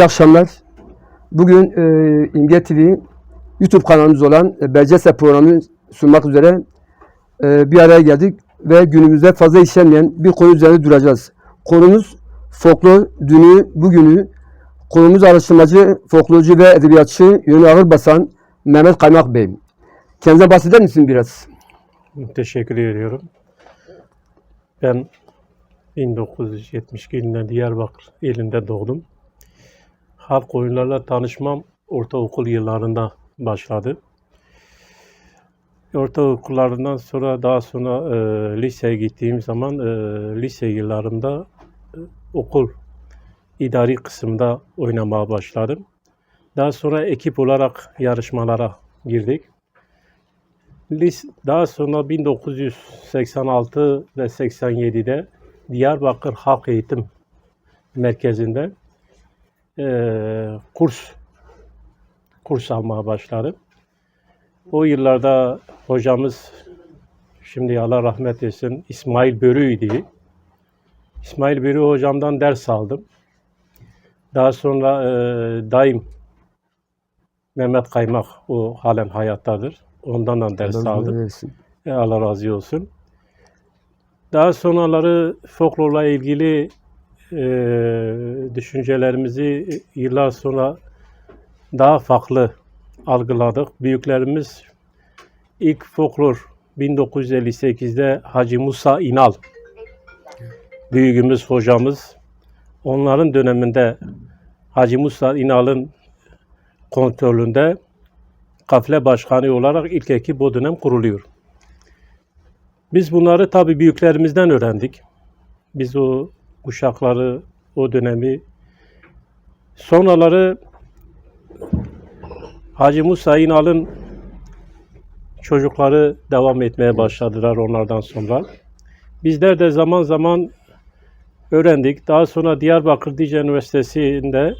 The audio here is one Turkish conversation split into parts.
İyi akşamlar. Bugün e, İmge TV YouTube kanalımız olan e, Belgesel programını sunmak üzere e, bir araya geldik ve günümüzde fazla işlenmeyen bir konu üzerinde duracağız. Konumuz folklor, dünü, bugünü. Konumuz araştırmacı, folklorcu ve edebiyatçı yönü ağır basan Mehmet Kaymak Bey. Kendinize bahseder misin biraz? Teşekkür ediyorum. Ben 1972 yılında Diyarbakır ilinde doğdum. Halk oyunlarla tanışmam ortaokul yıllarında başladı. Ortaokullarından sonra daha sonra e, liseye gittiğim zaman e, lise yıllarımda e, okul idari kısımda oynamaya başladım. Daha sonra ekip olarak yarışmalara girdik. Daha sonra 1986 ve 87'de Diyarbakır Halk Eğitim Merkezi'nde eee, kurs kurs almaya başladım. O yıllarda hocamız şimdi Allah rahmet etsin İsmail Börü'ydü. İsmail Börü hocamdan ders aldım. Daha sonra eee, daim Mehmet Kaymak o halen hayattadır. Ondan da ders Allah aldım. E, Allah razı olsun. Daha sonraları folklorla ilgili e, düşüncelerimizi yıllar sonra daha farklı algıladık. Büyüklerimiz ilk folklor 1958'de Hacı Musa İnal büyüğümüz hocamız onların döneminde Hacı Musa İnal'ın kontrolünde kafile başkanı olarak ilk ekip o dönem kuruluyor. Biz bunları tabi büyüklerimizden öğrendik. Biz o kuşakları, o dönemi sonraları Hacı Musa İnal'ın çocukları devam etmeye başladılar onlardan sonra. Bizler de zaman zaman öğrendik. Daha sonra Diyarbakır Dicle Üniversitesi'nde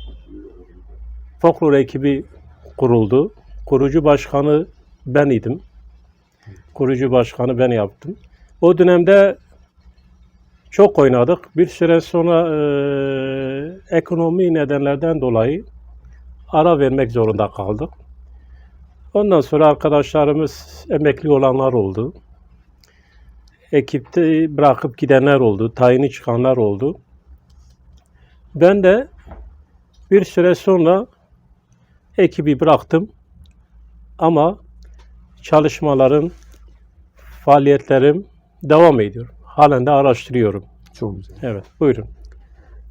folklor ekibi kuruldu. Kurucu başkanı ben idim. Kurucu başkanı ben yaptım. O dönemde çok oynadık. Bir süre sonra eee, ekonomi nedenlerden dolayı ara vermek zorunda kaldık. Ondan sonra arkadaşlarımız emekli olanlar oldu. Ekipte bırakıp gidenler oldu. Tayini çıkanlar oldu. Ben de bir süre sonra ekibi bıraktım. Ama çalışmalarım, faaliyetlerim devam ediyor. Halen de araştırıyorum. Çok güzel. Evet, buyurun.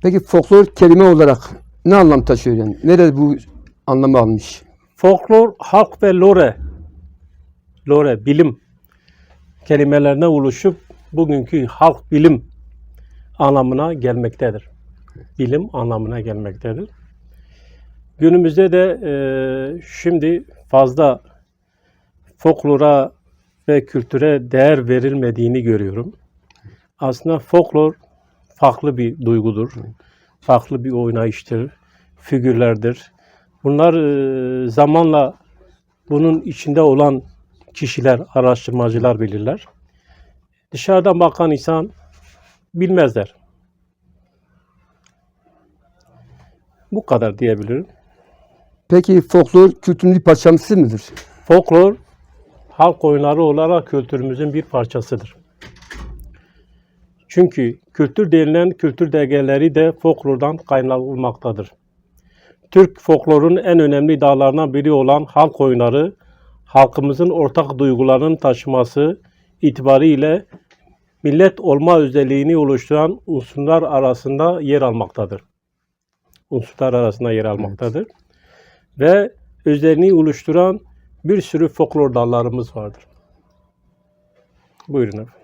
Peki folklor kelime olarak ne anlam taşıyor yani? Nerede bu anlamı almış? Folklor, halk ve lore, lore, bilim kelimelerine oluşup bugünkü halk bilim anlamına gelmektedir. Bilim anlamına gelmektedir. Günümüzde de e, şimdi fazla folklora ve kültüre değer verilmediğini görüyorum. Aslında folklor farklı bir duygudur. Farklı bir oynayıştır, figürlerdir. Bunlar e, zamanla bunun içinde olan kişiler, araştırmacılar bilirler. Dışarıdan bakan insan bilmezler. Bu kadar diyebilirim. Peki folklor kültürün bir parçası mıdır? Folklor halk oyunları olarak kültürümüzün bir parçasıdır. Çünkü kültür denilen kültür değerleri de folklordan kaynaklanmaktadır. Türk folklorun en önemli dallarından biri olan halk oyunları, halkımızın ortak duygularının taşıması itibariyle millet olma özelliğini oluşturan unsurlar arasında yer almaktadır. Unsurlar arasında yer almaktadır. Ve özelliğini oluşturan bir sürü folklor dallarımız vardır. Buyurun efendim.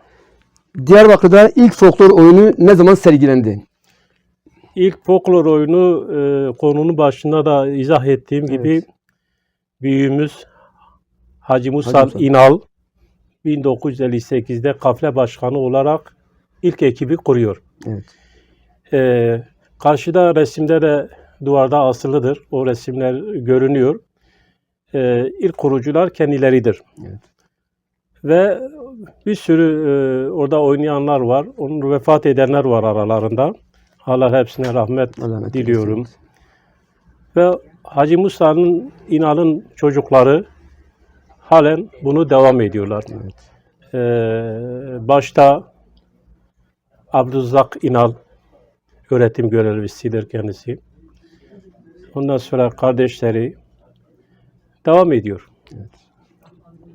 Diyarbakır'da ilk folklor oyunu ne zaman sergilendi? İlk folklor oyunu e, konunun başında da izah ettiğim gibi Evet. büyüğümüz Hacı Musal Musal. İnal 1958'de kafle başkanı olarak ilk ekibi kuruyor. Evet. E, karşıda resimde de duvarda asılıdır. O resimler görünüyor. E, ilk kurucular kendileridir. Evet. Ve bir sürü e, orada oynayanlar var. Onun vefat edenler var aralarında. Allah hepsine rahmet rahmet diliyorum. eylesin. Ve Hacı Musa'nın İnal'ın çocukları halen bunu devam ediyorlar. Ee, başta Abdülzak İnal öğretim görevlisidir kendisi. Ondan sonra kardeşleri devam ediyor.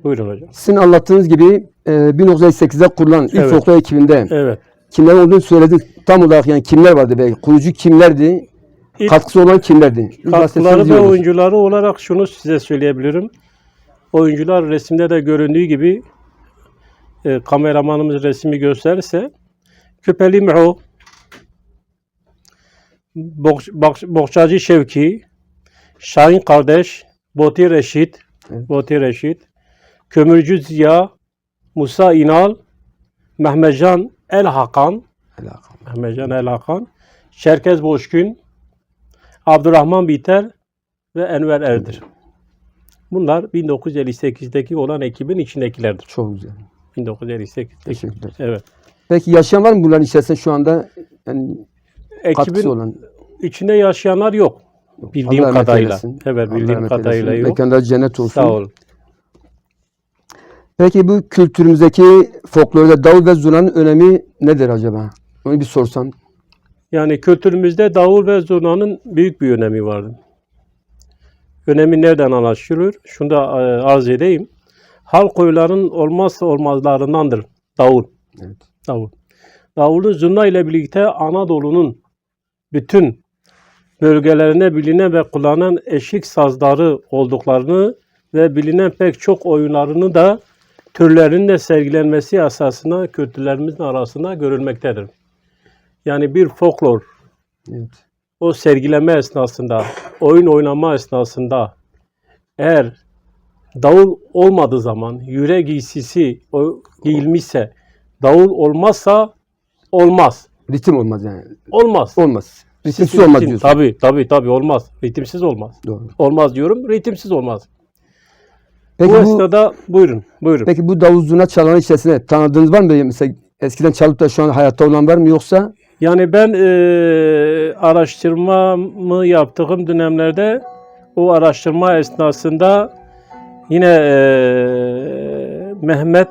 Buyurun hocam. Sizin anlattığınız gibi e, 1908'de kurulan ilk Evet. folklor ekibinde Evet. kimler olduğunu söyledik. Tam olarak yani kimler vardı belki? Kurucu kimlerdi? İlk Katkısı olan kimlerdi? Katkıları ve oyuncuları olarak şunu size söyleyebilirim. Oyuncular resimde de göründüğü gibi e, kameramanımız resmi gösterirse Küpeli Muho, Bok- Bak- Bohçacı Şevki, Şahin kardeş, Boti Reşit, Evet. Boti Reşit, Kömürcü Ziya, Musa İnal, Mehmetcan El Hakan, Alakalı. Mehmetcan El Hakan, Çerkez Boşkün, Abdurrahman Biter ve Enver Erdir. Bunlar 1958'deki olan ekibin içindekilerdir. Çok güzel. 1958'deki. Teşekkürler. Evet. Peki yaşayan var mı bunların içerisinde şu anda? Yani Ekibin olan. içinde yaşayanlar yok. Bildiğim Allah kadarıyla. Evet, bildiğim kadarıyla yok. Mekanları cennet olsun. Sağ olun. Peki bu kültürümüzdeki folklorda davul ve zurnanın önemi nedir acaba? Onu bir sorsam. Yani kültürümüzde davul ve zurnanın büyük bir önemi vardır. Önemi nereden anlaşılır? Şunu da e, arz edeyim. Halk oyunlarının olmazsa olmazlarındandır davul. Evet. Davul. Davulun zurna ile birlikte Anadolu'nun bütün bölgelerine bilinen ve kullanılan eşlik sazları olduklarını ve bilinen pek çok oyunlarını da türlerinin de sergilenmesi esasına kültürlerimizin arasında görülmektedir. Yani bir folklor Evet. o sergileme esnasında, oyun oynama esnasında eğer davul olmadığı zaman, yüre giysisi o giyilmişse, davul olmazsa olmaz. Ritim olmaz yani. Olmaz. Olmaz. Ritimsiz Ritim- olmaz diyorsun. Tabii tabii tabii olmaz. Ritimsiz olmaz. Doğru. Olmaz diyorum, ritimsiz olmaz. Peki bu, bu, esnada buyurun, buyurun. peki bu davul zurna çalanın içerisinde tanıdığınız var mı? Mesela eskiden çalıp da şu an hayatta olan var mı yoksa? Yani ben eee araştırmamı yaptığım dönemlerde o araştırma esnasında yine eee, Mehmet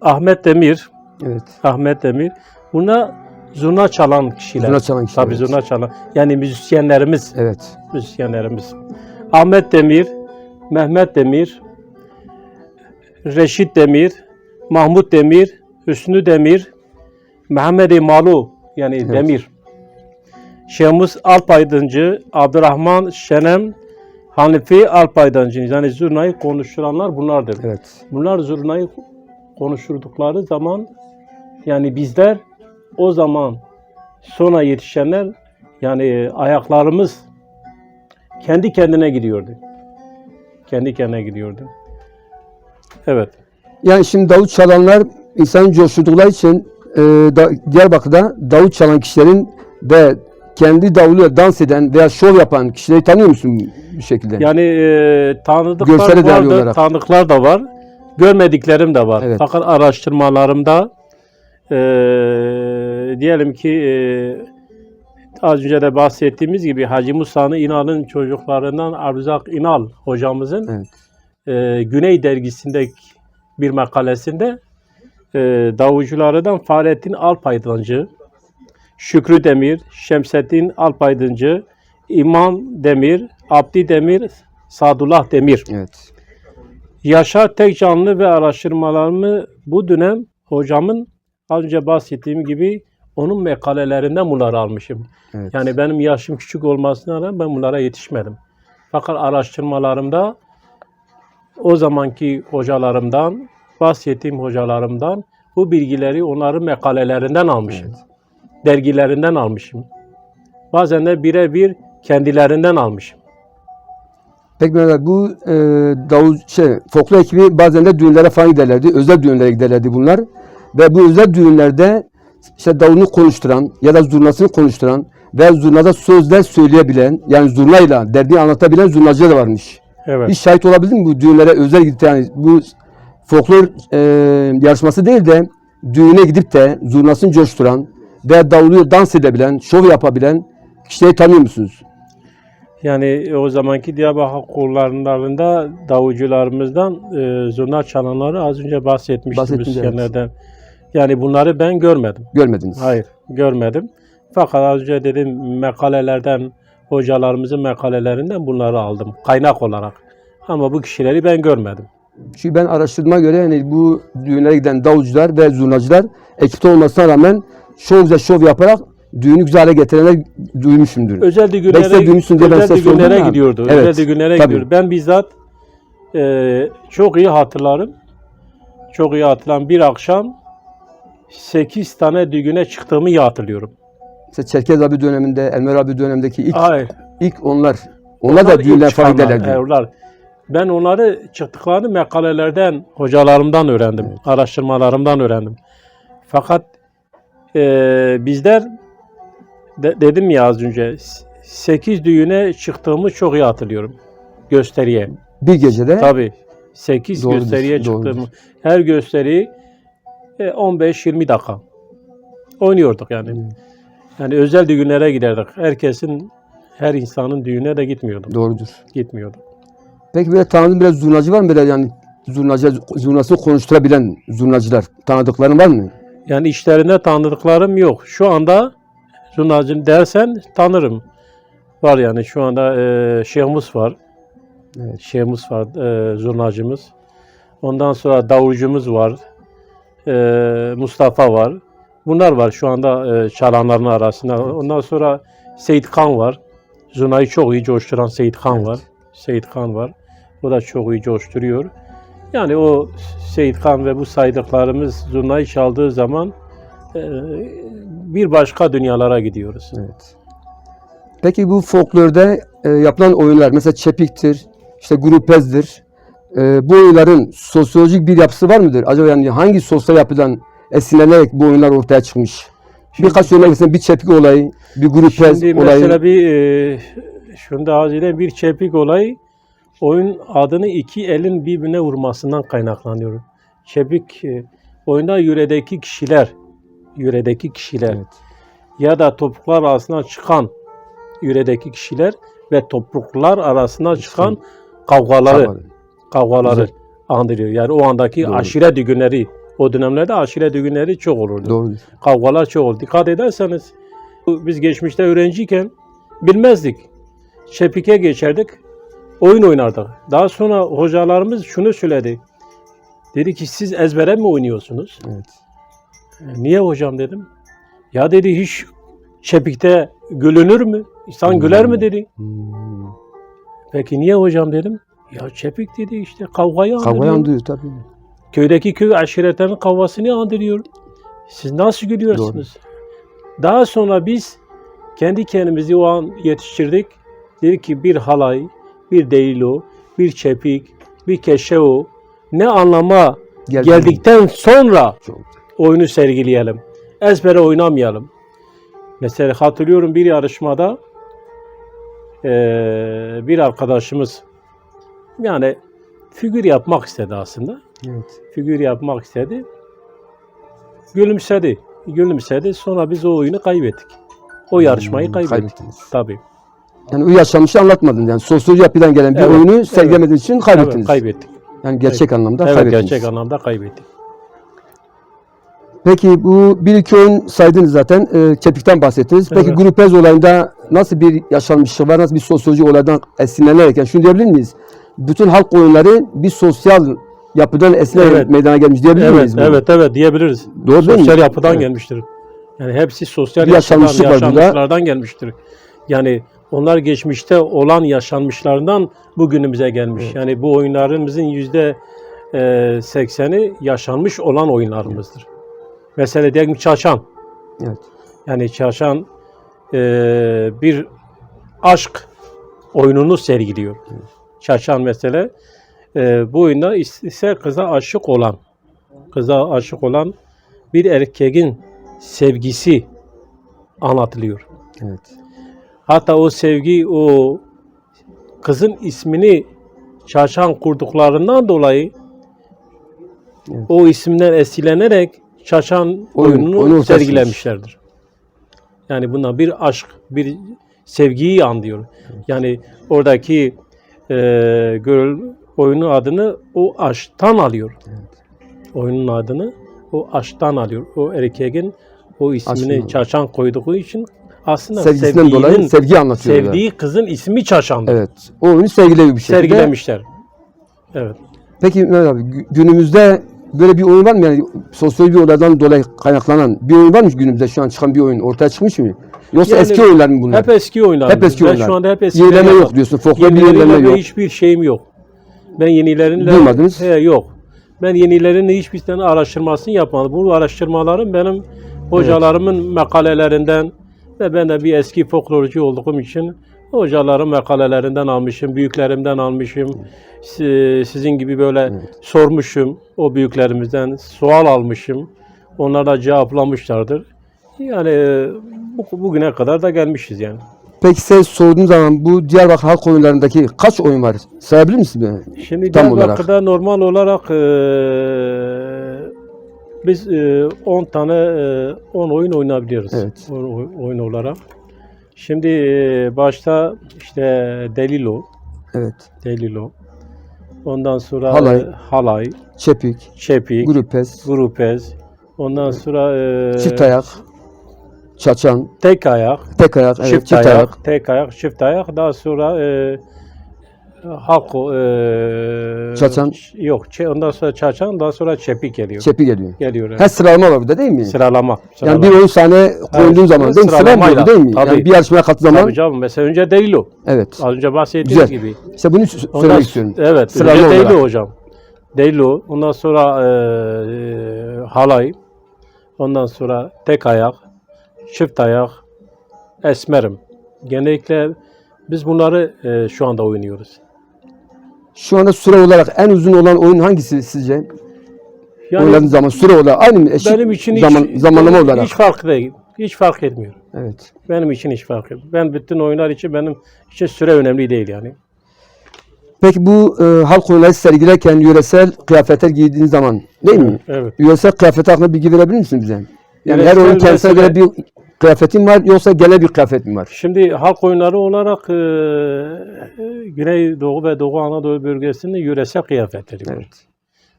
Ahmet Demir Evet. Ahmet Demir buna zurna çalan kişiler. Zurna çalan kişiler, Tabii evet. zurna çalan. Yani müzisyenlerimiz, Evet. müzisyenlerimiz. Ahmet Demir, Mehmet Demir, Reşit Demir, Mahmut Demir, Hüsnü Demir, Mehmet Malu yani Demir, Şemus Alpaydıncı, Abdurrahman Şenem, Hanifi Alpaydıncı yani zurnayı konuşturanlar bunlardır. Evet. Bunlar zurnayı konuşturdukları zaman yani bizler o zaman sonra yetişenler yani ayaklarımız kendi kendine gidiyordu. Kendi kendine gidiyordu. Evet. Yani şimdi davul çalanlar insanı coşturdukları için e, da, Diyarbakır'da davul çalan kişilerin ve kendi davuluyla dans eden veya şov yapan kişileri tanıyor musun bir şekilde? Yani e, tanıdıklar Görsel değerli var da, olarak. tanıdıklar da var. Görmediklerim de var. Evet. Fakat araştırmalarımda e, diyelim ki e, az önce de bahsettiğimiz gibi Hacı Musa'nın İnal'ın çocuklarından Arzak İnal hocamızın Evet. E, Güney dergisindeki bir makalesinde e, davulculardan Fahrettin Alpaydıncı, Şükrü Demir, Şemsettin Alpaydıncı, İmam Demir, Abdi Demir, Sadullah Demir. Evet. Yaşar tek canlı ve araştırmalarımı bu dönem hocamın az önce bahsettiğim gibi onun makalelerinden bunları almışım. Evet. Yani benim yaşım küçük olmasına rağmen ben bunlara yetişmedim. Fakat araştırmalarımda o zamanki hocalarımdan, bahsettiğim hocalarımdan bu bilgileri onların makalelerinden almışım. Dergilerinden almışım. Bazen de birebir kendilerinden almışım. Peki Mehmet bu e, davul şey folklor ekibi bazen de düğünlere falan giderlerdi. Özel düğünlere giderlerdi bunlar. Ve bu özel düğünlerde işte davulunu konuşturan ya da zurnasını konuşturan ve zurnada sözler söyleyebilen yani zurnayla derdini anlatabilen zurnacı da varmış. Evet. Hiç şahit olabildin mi bu düğünlere özel gidip yani bu folklor e, yarışması değil de düğüne gidip de zurnasını coşturan ve davulu dans edebilen, şov yapabilen kişileri tanıyor musunuz? Yani o zamanki Diyarbakır kollarında davulcularımızdan e, zurna çalanları az önce bahsetmiştim müzisyenlerden. Yani bunları ben görmedim. Görmediniz. Hayır, görmedim. Fakat az önce dedim makalelerden, hocalarımızın makalelerinden bunları aldım kaynak olarak. Ama bu kişileri ben görmedim. Çünkü ben araştırma göre yani bu düğünlere giden davulcular ve zurnacılar ekipte olmasına rağmen şov güzel şov yaparak düğünü güzel hale getirenler duymuşumdur. Özel düğünlere, özel düğünlere gidiyordu. Evet, Özel düğünlere tabii. gidiyordu. Ben bizzat e, çok iyi hatırlarım. Çok iyi hatırlarım. Bir akşam 8 tane düğüne çıktığımı iyi hatırlıyorum. Mesela Çerkez abi döneminde, Elmer abi dönemindeki ilk Hayır. ilk onlar onlar da Onlar düğünler çıkanlar, giderlerdi. he, onlar. Ben onları çıktıklarını makalelerden, hocalarımdan öğrendim. Araştırmalarımdan öğrendim. Fakat e, bizler de- dedim ya az önce 8 düğüne çıktığımı çok iyi hatırlıyorum. Gösteriye. Bir gecede Tabii. 8 Doğrudur, gösteriye doğrudur. çıktığımı. Her gösteri e, 15-20 dakika. Oynuyorduk yani. Hmm. Yani özel düğünlere giderdik. Herkesin, her insanın düğüne de gitmiyorduk. doğrudur. Gitmiyorduk. Peki böyle tanıdığın biraz zurnacı var mı böyle yani zurnacı, zurnasını konuşturabilen zurnacılar tanıdıkların var mı? Yani işlerinde tanıdıklarım yok. Şu anda zurnacı dersen tanırım. Var yani şu anda e, Şeyhmus var. Evet. Şeyhmus var, e, zurnacımız. Ondan sonra davulcumuz var. E, Mustafa var. Bunlar var şu anda e, çalanların arasında. Ondan sonra Seyit Kan var. Zurnayı çok iyi coşturan Seyit Kan var. Seyit Kan var. O da çok iyi coşturuyor. Yani o Seyit Kan ve bu saydıklarımız zurnayı çaldığı zaman e, bir başka dünyalara gidiyoruz. Evet. Peki bu folklorda e, yapılan oyunlar mesela çepiktir, işte grupezdir. E, bu oyunların sosyolojik bir yapısı var mıdır? Acaba yani hangi sosyal yapıdan esinlenerek bu oyunlar ortaya çıkmış? Birkaç örnek mesela bir çepik olayı, bir Şimdi olayı. mesela bir e, şunda acile bir çepik olayı oyun adını iki elin birbirine vurmasından kaynaklanıyor. Çepik e, oyunda yüredeki kişiler yüredeki kişiler Evet. ya da topuklar arasına çıkan yüredeki kişiler ve topuklar arasına çıkan kavgaları kavgaları Güzel. andırıyor. Yani o andaki Doğru. aşire düğünleri o dönemlerde aşire düğünleri çok olurdu Doğrudur. kavgalar çok oldu. Dikkat ederseniz biz geçmişte öğrenciyken bilmezdik. Çepike geçerdik, oyun oynardık. Daha sonra hocalarımız şunu söyledi. Dedi ki siz ezbere mi oynuyorsunuz? Evet. "E, Niye hocam dedim. Ya dedi hiç çepikte gülünür mü? İnsan Hmm. güler mi dedi. Hmm. Peki niye hocam dedim. Ya çepik dedi işte kavgayı andırıyor. Kavga yandırıyor tabii. Köydeki köy aşiretlerin kavgasını andırıyor. Siz nasıl gülüyorsunuz? Daha sonra biz kendi kendimizi o an yetiştirdik. Dedik ki bir halay, bir değilo, bir çepik, bir keşeo ne anlama Gel- geldikten sonra Çok. oyunu sergileyelim. Ezbere oynamayalım. Mesela hatırlıyorum bir yarışmada eee, bir arkadaşımız yani figür yapmak istedi aslında Evet. figür yapmak istedi. Gülümsedi. Gülümsedi. Sonra biz o oyunu kaybettik. O yarışmayı Hmm, kaybettik. kaybettiniz. Tabii. Yani o yaşanmışı anlatmadın. Yani sosyoloji yapıdan gelen bir Evet, oyunu sergilemediğiniz için kaybettiniz. Evet, kaybettik. Yani gerçek anlamda Evet, kaybettiniz. gerçek anlamda kaybettik. Peki bu bir iki oyun saydınız zaten. E, Çepik'ten bahsettiniz. Peki Evet. Grupez olayında nasıl bir yaşanmışlık var? Nasıl bir sosyolojik olaydan esinlenerek? Yani şunu diyebilir miyiz? Bütün halk oyunları bir sosyal yapıdan esinlenerek Evet. meydana gelmiş diyebilir Evet, miyiz? bunu? evet, evet diyebiliriz. Doğru değil mi? sosyal yapıdan Evet. gelmiştir. Yani hepsi sosyal yaşanmışlık yaşanmışlardan gelmiştir. Yani onlar geçmişte olan yaşanmışlardan bugünümüze gelmiş. Evet. Yani bu oyunlarımızın yüzde e, sekseni yaşanmış olan oyunlarımızdır. Mesela diyelim çarşan. Evet. Yani çarşan e, bir aşk oyununu sergiliyor. Çarşan mesela e, bu oyunda is- ise kıza aşık olan, kıza aşık olan bir erkeğin sevgisi anlatılıyor. Evet. Hatta o sevgi o kızın ismini çarşan kurduklarından dolayı Evet. o isimden esinlenerek çarşan Oyun- oyununu oyunu ortaya sergilemişlerdir. Yani buna bir aşk, bir sevgiyi anlıyor. Yani oradaki e, göl oyunun adını o aşktan alıyor. Oyunun adını o aşktan alıyor. O erkeğin o ismini. Çaçan koyduğu için aslında Sevgisinden dolayı sevgi anlatıyorlar. sevdiği kızın ismi Çaçan'dır. Evet. O oyunu sergilemiş bir şekilde. Sergilemişler. Evet. Peki Mehmet abi gü- günümüzde böyle bir oyun var mı? Yani sosyal bir olaydan dolayı kaynaklanan bir oyun var mı günümüzde şu an çıkan bir oyun ortaya çıkmış mı? Yoksa Yani eski oyunlar mı bunlar? Hep eski oyunlar. Hep eski ben oyunlar. şu anda hep eski Yenileme yok diyorsun. Folklor bir yenileme yok. hiçbir şeyim yok. Ben yenilerinle... Duymadınız? He, yok. Ben yenilerin hiçbir tane araştırmasını yapmadım. Bu araştırmalarım benim hocalarımın makalelerinden ve ben de bir eski folklorcu olduğum için hocaların makalelerinden almışım, büyüklerimden almışım. Si- Sizin gibi böyle sormuşum o büyüklerimizden, sual almışım. Onlar da cevaplamışlardır. Yani bu, bugüne kadar da gelmişiz yani. Peki size sorduğum zaman bu Diyarbakır halk oyunlarındaki kaç oyun var? Sayabilir misiniz? bana? Şimdi Tam Diyarbakır'da normal olarak eee, biz eee, 10 tane eee, 10 oyun oynayabiliyoruz. Evet. 10 oy- oyun olarak. Şimdi eee, başta işte Delilo, Evet. Delilo. Ondan sonra Halay. eee, halay, Çepik, çepik, grupes, grupez. Ondan sonra eee, çift ayak, çaçan, tek ayak, tek ayak, evet, çift, ayak, tek ayak, çift ayak. Daha sonra eee halk eee Çaçan. Yok, ondan sonra çaçan, daha sonra çepik geliyor. çepi geliyor. geliyor. evet. Her sıralama var burada değil mi? Sıralama. Yani sıralama. bir oyun sahne koyulduğun zaman değil mi? Sıra Sıralamayla. mı değil mi? Tabii. Yani bir yarışmaya kattığı zaman Tabii canım. Mesela önce değil o. evet. Az önce bahsettiğimiz Güzel. gibi. İşte bunu Ondan söylemek istiyorum. Evet. Sıralama önce değil o hocam. Değil o. Ondan sonra eee halay. Ondan sonra tek ayak. Çift ayak. Esmerim. Genellikle biz bunları eee, şu anda oynuyoruz. Şu anda süre olarak en uzun olan oyun hangisi sizce? Yani Oynadığın zaman süre olarak aynı mı? Eşit benim için hiç, zaman, zamanlama olarak. hiç fark değil. Hiç fark etmiyor. Evet. Benim için hiç fark etmiyor. Ben bütün oyunlar için benim için süre önemli değil yani. Peki bu e, halk oyunları sergilerken yöresel kıyafetler giydiğin zaman değil mi? Evet. Yöresel kıyafet hakkında bilgi verebilir misin bize? Yani her Yöresel oyun kendisine göre bir kıyafetin var yoksa genel bir kıyafet mi var? Şimdi halk oyunları olarak e, Güneydoğu ve Doğu Anadolu bölgesinin yöresel kıyafetleri var. Evet.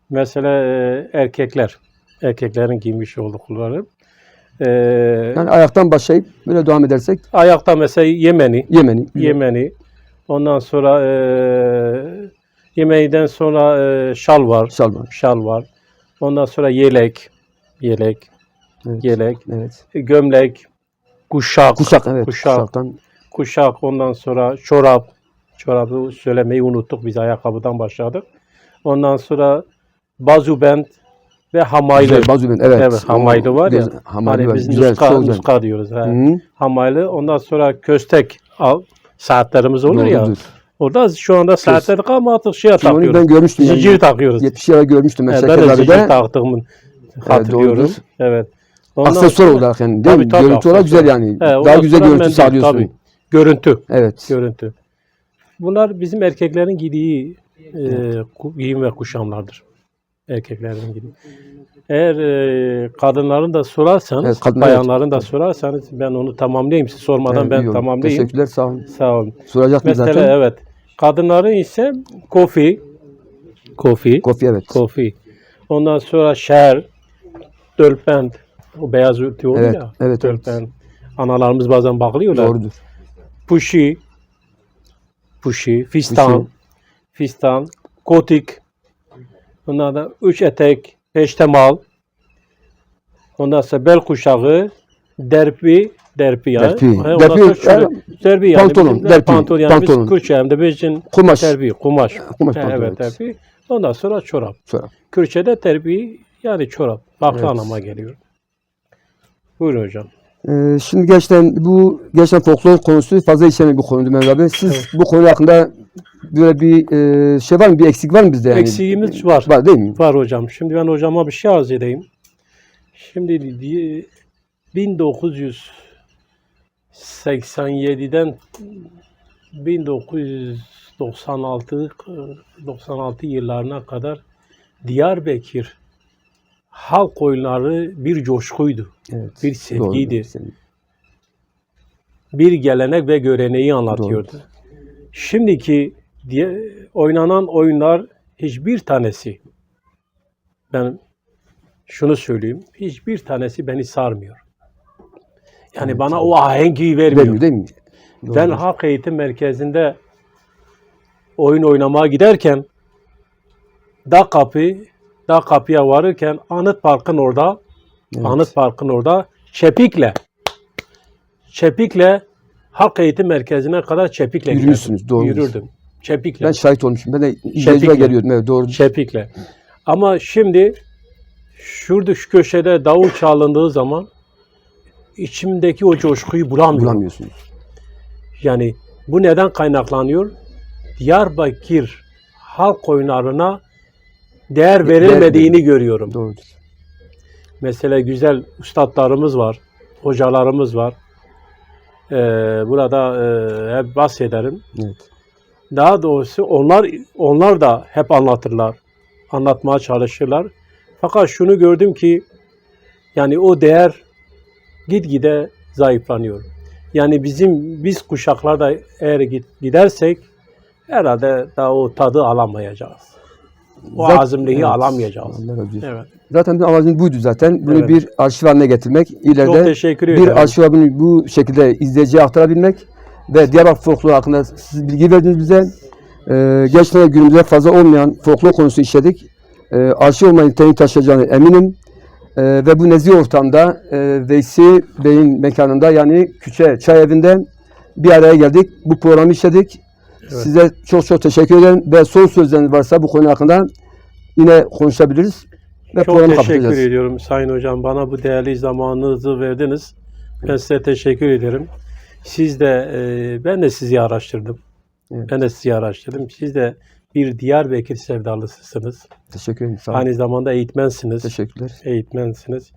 Mesela e, erkekler, erkeklerin giymiş oldukları. E, Yani ayaktan başlayıp böyle devam edersek ayakta mesela Yemeni, Yemeni. Yemeni. Ondan sonra e, yemeğiden sonra e, şal var, Şalvar. şal var. Ondan sonra yelek, yelek, Evet. yelek, Evet. gömlek, kuşak, Kuşak evet. Kuşak. Kuşaktan. kuşak, ondan sonra çorap. Çorabı söylemeyi unuttuk. Biz ayakkabıdan başladık. Ondan sonra bazubend ve hamaylı. Güzel, Bazüben. Evet. Evet, hamaylı var ya. Hamaylı Hani var. biz Güzel, nuska, nuska diyoruz. He. Hı, Hamaylı. Ondan sonra köstek al. Saatlerimiz olur ya. doğrudur. Orada şu anda saatler ama artık şey takıyoruz. ben görmüştüm. Yani. Zincir takıyoruz. 70 yıla görmüştüm ben Evet, Şeker ben de zincir taktığımı hatırlıyorum. doğrudur. Evet. Ondan Aksesuar sonra- olarak yani değil mi? Tabii, tabii, Görüntü olarak güzel yani. He, Daha güzel görüntü mendil, sağlıyorsun. tabii. Görüntü. Evet. Görüntü. Bunlar bizim erkeklerin giydiği e, giyim ve kuşamlardır. Erkeklerin giydiği. Eğer e, kadınların da sorarsanız, Evet, kadınlar- bayanların da sorarsanız ben onu tamamlayayım. Siz sormadan Evet, ben oldu. tamamlayayım. Teşekkürler sağ olun. Sağ olun. Soracaktım Mesela zaten. evet. Kadınların ise kofi, kofi, Kofi evet. kofi. Ondan sonra şer, dölpend, o beyaz örtü olur Evet, ya. evet, evet. Analarımız bazen bakıyorlar. Doğrudur. Puşi, puşi, fistan, Puşi. fistan, kotik. Ondan da üç etek, peştemal. Ondan sonra bel kuşağı, derpi, derpi yani. Derpi. Ondan Derpi, şöyle- yani derpi yani. pantolon, bizim- derpi, Pantolon yani pantolon. biz Kürtçe'mde bizim Kumaş. derpi, kumaş. Kumaş Ha, pantolon, evet, derpi. Ondan sonra çorap. Çorap. Kürtçe'de derpi yani çorap. Farklı Evet. anlama geliyor. Buyurun hocam. Ee, şimdi gerçekten bu gerçekten folklor konusu fazla işlenen bir konuydu Mehmet abi. Siz bu konu hakkında böyle bir e, şey var mı? Bir eksik var mı bizde yani? Eksiğimiz var. Var değil mi? Var hocam. Şimdi ben hocama bir şey arz edeyim. Şimdi di- 1987'den 1996 96 yıllarına kadar Diyarbakır halk oyunları bir coşkuydu. Evet. Bir sevgiydi. Bir gelenek ve göreneği anlatıyordu. Şimdiki diye oynanan oyunlar hiçbir tanesi ben şunu söyleyeyim. Hiçbir tanesi beni sarmıyor. Yani Evet, bana o ahengi vermiyor. Vermiyor değil mi? Ben Doğru. halk eğitim merkezinde oyun oynamaya giderken dağ kapı dağ kapıya varırken Anıt Park'ın orada Evet. Anıt Park'ın orada çepikle çepikle halk eğitim merkezine kadar çepikle giderdim. doğrudur. Yürürdüm. Çepikle. Ben şahit olmuşum. Ben de mi? geliyordum. Evet doğru. Şepikle. Ama şimdi şurada şu köşede davul çalındığı zaman içimdeki o coşkuyu bulamıyorum. Bulamıyorsunuz. Yani bu neden kaynaklanıyor? Diyarbakır halk oyunlarına değer verilmediğini görüyorum. Doğrudur. Mesela güzel ustadlarımız var, hocalarımız var. Ee, burada e, hep bahsederim. Evet. Daha doğrusu onlar onlar da hep anlatırlar. Anlatmaya çalışırlar. Fakat şunu gördüm ki yani o değer gitgide zayıflanıyor. Yani bizim biz kuşaklarda eğer gidersek herhalde daha o tadı alamayacağız. O Zat- azimliği evet. alamayacağız. Evet. Zaten amacımız buydu zaten. Bunu Evet. bir arşiv haline getirmek. Çok İleride bir ederim. arşiv bunu bu şekilde izleyiciye aktarabilmek ve Diyarbakır folkloru hakkında siz bilgi verdiniz bize. Ee, gerçekten günümüzde fazla olmayan folklor konusu işledik. Ee, arşiv olma niteliğini taşıyacağına eminim. Ee, ve bu nezih ortamda e, Veysi Bey'in mekanında yani Küçe Çay Evi'nde bir araya geldik. Bu programı işledik. Evet. Size çok çok teşekkür ederim ve son sözleriniz varsa bu konu hakkında yine konuşabiliriz. Ve Çok teşekkür ediyorum Sayın Hocam. Bana bu değerli zamanınızı verdiniz. Ben size teşekkür ederim. Siz de, e, ben de sizi araştırdım. Evet. Ben de sizi araştırdım. Siz de bir Diyarbakır sevdalısısınız. Teşekkür ederim. Sağ olun. Aynı zamanda eğitmensiniz. Teşekkürler. Eğitmensiniz.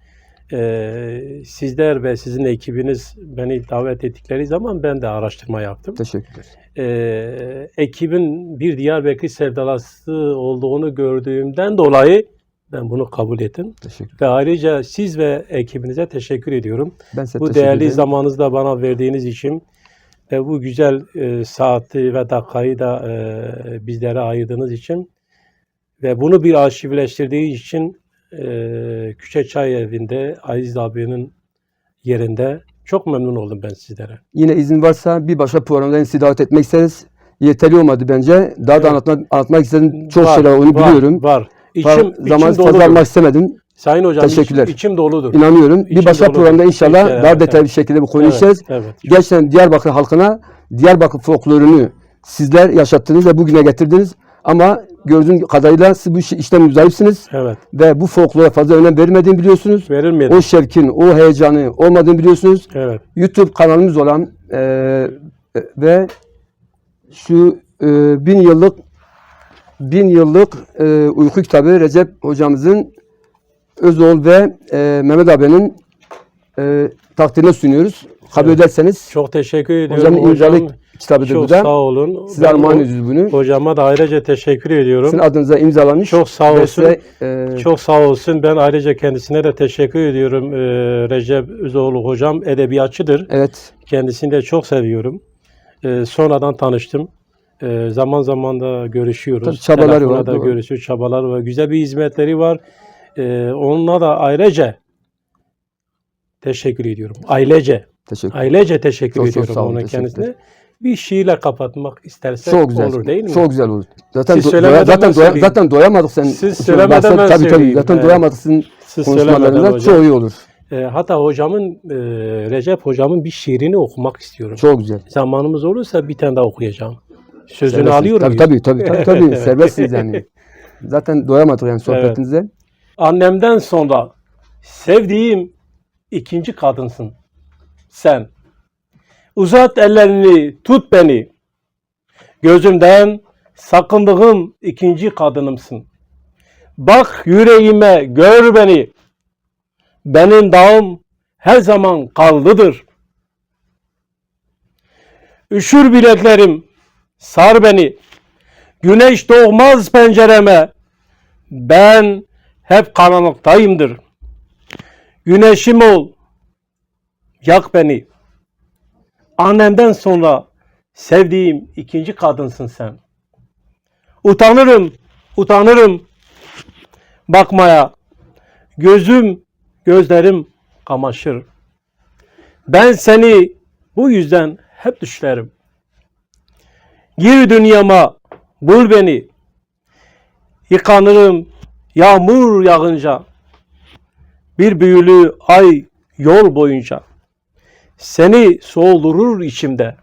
E, sizler ve sizin ekibiniz beni davet ettikleri zaman ben de araştırma yaptım. Teşekkürler. e, ekibin bir Diyarbakır sevdalısı olduğunu gördüğümden dolayı ben bunu kabul ettim. Teşekkür. Ve ayrıca siz ve ekibinize teşekkür ediyorum. Ben size Bu değerli ederim. zamanınızı da bana verdiğiniz için ve bu güzel e, saati ve dakikayı da e, bizlere ayırdığınız için ve bunu bir arşivleştirdiği için e, Küçe Çay Evi'nde Aziz abinin yerinde çok memnun oldum ben sizlere. Yine izin varsa bir başka programda sizi davet etmek isteriz. Yeterli olmadı bence. Daha Evet. da anlatmak, anlatmak istediğim çok Var, şeyler onu var, biliyorum. Var. İçim, Var, içim zaman fazla doludur. almak istemedim. Sayın hocam iç- Teşekkürler. içim doludur. İnanıyorum. İçim bir başka doludur. programda inşallah Evet, daha detaylı evet. bir şekilde bu konuyu Evet, işleriz. evet. Gerçekten Diyarbakır halkına Diyarbakır folklorunu sizler yaşattınız ve bugüne getirdiniz. Ama gördüğün kadarıyla siz bu iş- işten müzdaripsiniz Evet. ve bu folklora fazla önem verilmediğini biliyorsunuz. Verilmedi. O şevkin, o heyecanı olmadığını biliyorsunuz. Evet. YouTube kanalımız olan eee, ve şu eee, bin yıllık bin yıllık eee, uyku kitabı Recep hocamızın Özoğul ve eee, Mehmet abinin eee takdirine sunuyoruz. Kabul Evet. ederseniz Çok teşekkür ediyorum. imzalı Hocam, kitabıdır bu çok sağ olun. Size Ben armağan o- ediyoruz bunu. Hocama da ayrıca teşekkür ediyorum. Sizin adınıza imzalamış. Çok sağ ve olsun. size, eee, Çok sağ olsun. Ben ayrıca kendisine de teşekkür ediyorum. Ee, Recep Özoğlu hocam edebiyatçıdır. evet, Kendisini de çok seviyorum. Ee, sonradan tanıştım. Ee, zaman zaman da görüşüyoruz. Tabii çabaları Telefonla var, da doğru. görüşüyoruz. Çabalar var. Güzel bir hizmetleri var. Ee, onunla da ayrıca teşekkür ediyorum. Ailece. teşekkür Ailece teşekkür Çok çok ediyorum sağ olun, ona teşekkürler. kendisine. Bir şiirle kapatmak istersen Çok güzel. olur değil mi? Çok güzel olur. Zaten Siz do- doya- zaten doya- zaten doyamadık sen. Siz söylemeden bahset- tabii tabii. Zaten Evet. doyamadık sizin Siz hocam. çok iyi olur. Ee, hatta hocamın e, Recep hocamın bir şiirini okumak istiyorum. Çok güzel. Zamanımız olursa bir tane daha okuyacağım. Sözünü Serbestsiniz. alıyor tabii, tabii tabii tabii tabii. Serbestsiniz yani. Zaten doyamadık yani sohbetinize. Annemden sonra sevdiğim ikinci kadınsın. Sen. Uzat ellerini, tut beni. Gözümden sakındığım ikinci kadınımsın. Bak yüreğime, gör beni. Benim dağım her zaman karlıdır. Üşür bileklerim, sar beni. Güneş doğmaz pencereme. Ben hep karanlıktayımdır. Güneşim ol, yak beni. Annemden sonra sevdiğim ikinci kadınsın sen. Utanırım, utanırım bakmaya. Gözüm, gözlerim kamaşır. Ben seni bu yüzden hep düşlerim. Gir dünyama, bul beni. Yıkanırım yağmur yağınca. Bir büyülü ay yol boyunca. Seni soğudurur içimde.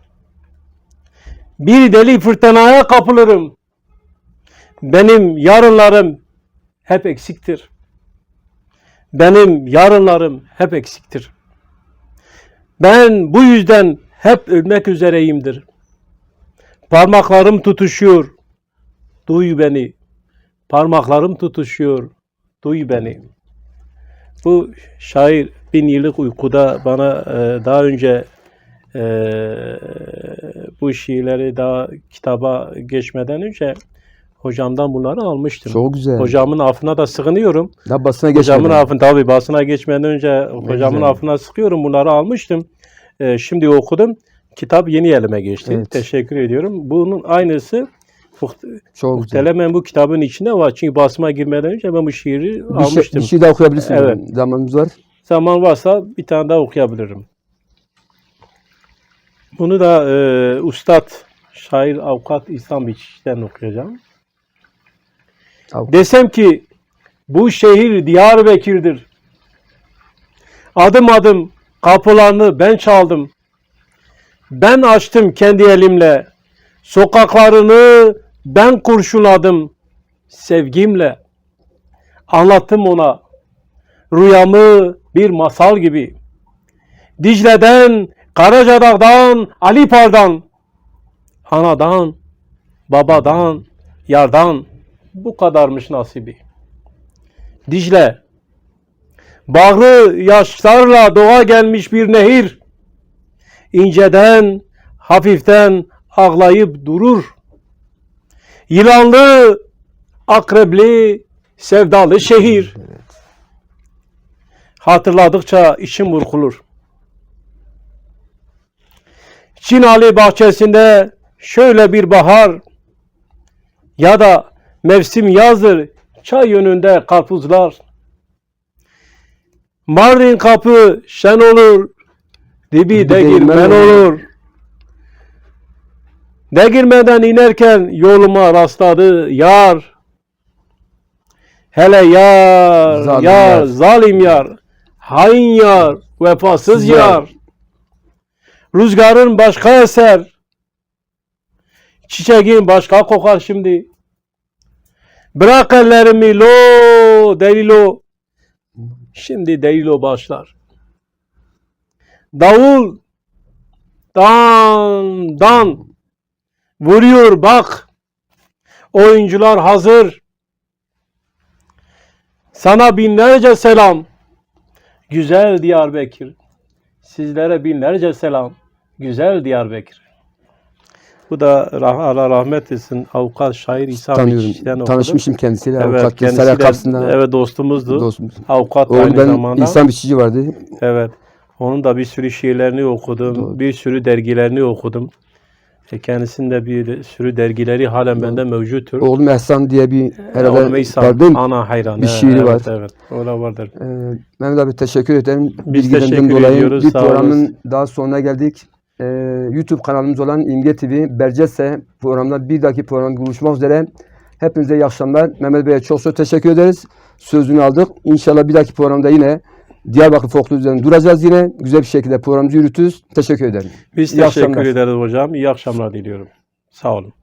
Bir deli fırtınaya kapılırım. Benim yarınlarım hep eksiktir. Benim yarınlarım hep eksiktir. Ben bu yüzden hep ölmek üzereyimdir. Parmaklarım tutuşuyor. Duy beni. Parmaklarım tutuşuyor. Duy beni. Bu şair bin yıllık uykuda bana e, daha önce e, bu şiirleri daha kitaba geçmeden önce hocamdan bunları almıştım. Çok güzel. Hocamın affına da sığınıyorum. Daha basına Hocamın geçmeden. affına tabii basına geçmeden önce hocamın güzel. affına sıkıyorum. Bunları almıştım. Ee, şimdi okudum. Kitap yeni elime geçti. Evet. Teşekkür ediyorum. Bunun aynısı Çok muhtemelen bu kitabın içinde var. Çünkü basıma girmeden önce ben bu şiiri Bir şey, almıştım. bir şey daha okuyabilirsin. Evet. Zamanımız var. Zaman varsa bir tane daha okuyabilirim. Bunu da e, Ustad, şair, avukat İhsan Biçiş'ten okuyacağım. Avukat. Desem ki bu şehir Diyarbakır'dır. Adım adım kapılarını ben çaldım. Ben açtım kendi elimle. Sokaklarını ben kurşunladım sevgimle. Anlattım ona rüyamı bir masal gibi. Dicle'den, Karacadağ'dan, Alipar'dan, anadan, babadan, yardan bu kadarmış nasibi. Dicle, bağrı yaşlarla doğa gelmiş bir nehir, inceden, hafiften ağlayıp durur. Yılanlı, akrebli, sevdalı şehir. Hatırladıkça içim burkulur. Çin Ali bahçesinde şöyle bir bahar ya da mevsim yazdır çay yönünde karpuzlar. Mardin kapı şen olur, dibi de girmen olur. Degirmeden inerken yoluma rastladı yar. Hele yar, Zalim yar, yar. zalim yar, hain yar, vefasız Yar. yar. Rüzgarın başka eser, çiçeğin başka kokar şimdi. Bırak ellerimi lo, delilo. Şimdi delilo başlar. Davul, dan, dan. Vuruyor bak. Oyuncular hazır. Sana binlerce selam. Güzel Diyarbakır. Sizlere binlerce selam. Güzel Diyarbakır. Bu da rah- Allah rahmet etsin avukat şair İsa Tanıyorum. Tanışmışım kendisiyle. Evet, Avukat kendisi de, kapısında evet dostumuzdu. dostumuz. Avukat Oğlu aynı ben zamanda. İhsan Biçici vardı. Evet. Onun da bir sürü şiirlerini okudum. Doğru. Bir sürü dergilerini okudum. E kendisinin de bir sürü dergileri halen bende mevcuttur. Oğlum Ehsan diye bir herhalde Oğlum mi? Ana hayran. Bir şiiri evet, var. Evet, öyle vardır. Ee, Mehmet abi teşekkür ederim. Biz teşekkür dolayı ediyoruz, bir programın olasın. daha sonuna geldik. Ee, YouTube kanalımız olan İmge TV Bercese programda bir dahaki programda buluşmak üzere. Hepinize iyi akşamlar. Mehmet Bey'e çok çok teşekkür ederiz. Sözünü aldık. İnşallah bir dahaki programda yine Diyarbakır folkloru üzerine duracağız yine. Güzel bir şekilde programımızı yürütürüz. Teşekkür ederim. Biz İyi teşekkür akşamlar. ederiz hocam. İyi akşamlar diliyorum. Sağ olun.